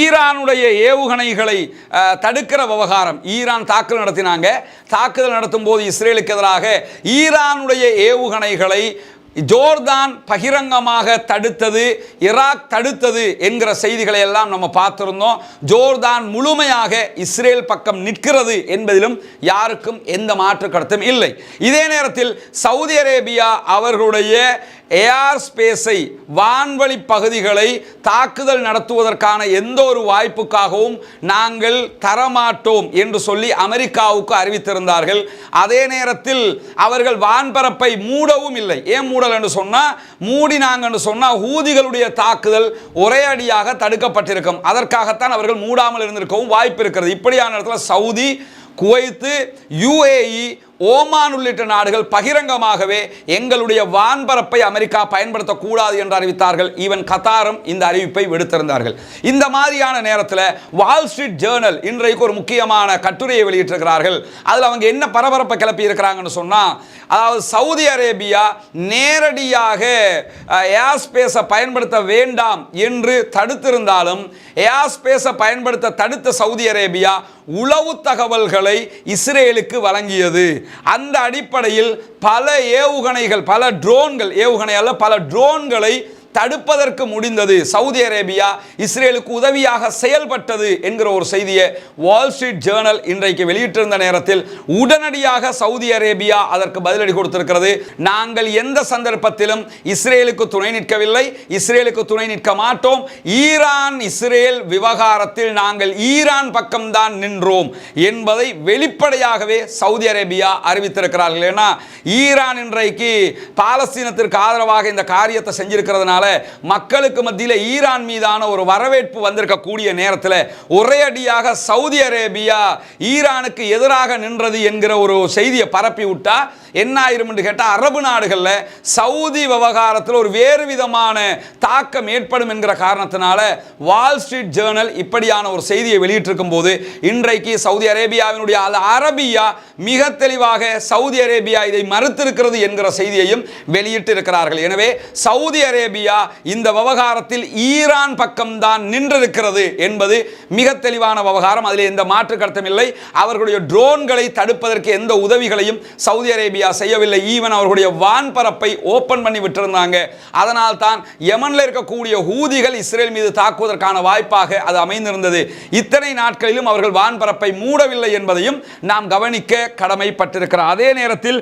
ஈரானுடைய ஏவுகணைகளை தடுக்கிற விவகாரம். ஈரான் தாக்குதல் நடத்தினாங்க. தாக்குதல் நடத்தும் போது இஸ்ரேலுக்கு எதிராக ஈரானுடைய ஏவுகணைகளை ஜோர்தான் பகிரங்கமாக தடுத்தது ஈராக் தடுத்தது என்கிற செய்திகளை எல்லாம் நம்ம பார்த்துருந்தோம். ஜோர்தான் முழுமையாக இஸ்ரேல் பக்கம் நிற்கிறது என்பதிலும் யாருக்கும் எந்த மாற்று கருத்தும் இல்லை. இதே நேரத்தில் சவுதி அரேபியா அவர்களுடைய ஏர் ஸ்பேஸை வான்வழி பகுதிகளை தாக்குதல் நடத்துவதற்கான எந்த ஒரு வாய்ப்புக்காகவும் நாங்கள் தரமாட்டோம் என்று சொல்லி அமெரிக்காவுக்கு அறிவித்திருந்தார்கள். அதே நேரத்தில் அவர்கள் வான்பரப்பை மூடவும் இல்லை. ஏன் மூடல் என்று சொன்னால் மூடினாங்கன்னு சொன்னால் ஊதிகளுடைய தாக்குதல் ஒரே அடியாக தடுக்கப்பட்டிருக்கும். அதற்காகத்தான் அவர்கள் மூடாமல் இருந்திருக்கவும் வாய்ப்பு இருக்கிறது. இப்படியான இடத்துல சவுதி குவைத்து யுஏஇ ஓமான் உள்ளிட்ட நாடுகள் பகிரங்கமாகவே எங்களுடைய வான்பரப்பை அமெரிக்கா பயன்படுத்தக்கூடாது என்று அறிவித்தார்கள். ஈவன் கத்தாரும் இந்த அறிவிப்பை விடுத்திருந்தார்கள். இந்த மாதிரியான நேரத்தில் வால் ஸ்ட்ரீட் ஜேர்னல் இன்றைக்கு ஒரு முக்கியமான கட்டுரையை வெளியிட்டிருக்கிறார்கள். அதில் அவங்க என்ன பரபரப்பை கிளப்பி இருக்கிறாங்கன்னு சொன்னால் அதாவது சவுதி அரேபியா நேரடியாக ஏர் ஸ்பேஸை பயன்படுத்த வேண்டாம் என்று தடுத்திருந்தாலும் ஏர் ஸ்பேஸை பயன்படுத்த தடுத்த சவுதி அரேபியா உளவு தகவல்களை இஸ்ரேலுக்கு வழங்கியது. அந்த அடிப்படையில் பல ஏவுகணைகள் பல ட்ரோன்கள் ஏவுகணை அல்ல பல ட்ரோன்களை தடுப்பதற்கு முடிந்தது. சவுதி அரேபியா இஸ்ரேலுக்கு உதவியாக செயல்பட்டது என்கிற ஒரு செய்தியை வால் ஸ்ட்ரீட் ஜேர்னல் இன்றைக்கு வெளியிட்டிருந்த நேரத்தில் உடனடியாக சவுதி அரேபியா அதற்கு பதிலடி கொடுத்திருக்கிறது. நாங்கள் எந்த சந்தர்ப்பத்திலும் இஸ்ரேலுக்கு துணை நிற்கவில்லை. இஸ்ரேலுக்கு துணை நிற்க மாட்டோம். ஈரான் இஸ்ரேல் விவகாரத்தில் நாங்கள் ஈரான் பக்கம்தான் நின்றோம் என்பதை வெளிப்படையாகவே சவுதி அரேபியா அறிவித்திருக்கிறார்கள். ஏன்னா ஈரான் இன்றைக்கு பாலஸ்தீனத்திற்கு ஆதரவாக இந்த காரியத்தை செஞ்சிருக்கிறதுனால மக்களுக்கு மத்தியில் ஈரான் மீதான ஒரு வரவேற்பு வந்திருக்கக்கூடிய நேரத்தில் ஒரே அடியாக சவுதி அரேபியா ஈரானுக்கு எதிராக நின்றது என்கிற ஒரு செய்தியை பரப்பி விட்டா என்ன ஆயிரும் என்று கேட்டால் அரபு நாடுகளில் சவுதி விவகாரத்தில் ஒரு வேறு விதமான தாக்கம் ஏற்படும் என்கிற காரணத்தினால வால் ஸ்ட்ரீட் ஜேர்னல் இப்படியான ஒரு செய்தியை வெளியிட்டிருக்கும் போது இன்றைக்கு சவுதி அரேபியாவினுடைய அல் அரபியா மிக தெளிவாக சவுதி அரேபியா இதை மறுத்திருக்கிறது என்கிற செய்தியையும் வெளியிட்டு இருக்கிறார்கள் எனவே சவுதி அரேபியா இந்த விவகாரத்தில் ஈரான் பக்கம்தான் நின்றிருக்கிறது என்பது மிக தெளிவான விவகாரம். அதில் எந்த மாற்று கருத்தும் இல்லை. அவர்களுடைய ட்ரோன்களை தடுப்பதற்கு எந்த உதவிகளையும் சவுதி அரேபியா செய்யவில்லை. ஈவன் அவர்களுடைய வான்பரப்பை ஓபன் பண்ணி விட்டிருந்தாங்க. அதனால் தான் யமனில் இருக்கக்கூடிய ஹூதிகள் இஸ்ரேல் மீது தாக்குவதற்கான வாய்ப்பாக அது அமைந்திருந்தது. இத்தனை நாட்களிலும் அவர்கள் வான்பரப்பை மூடவில்லை என்பதையும் நாம் கவனிக்க கடமைப்பட்டிருக்கிறார் அதே நேரத்தில்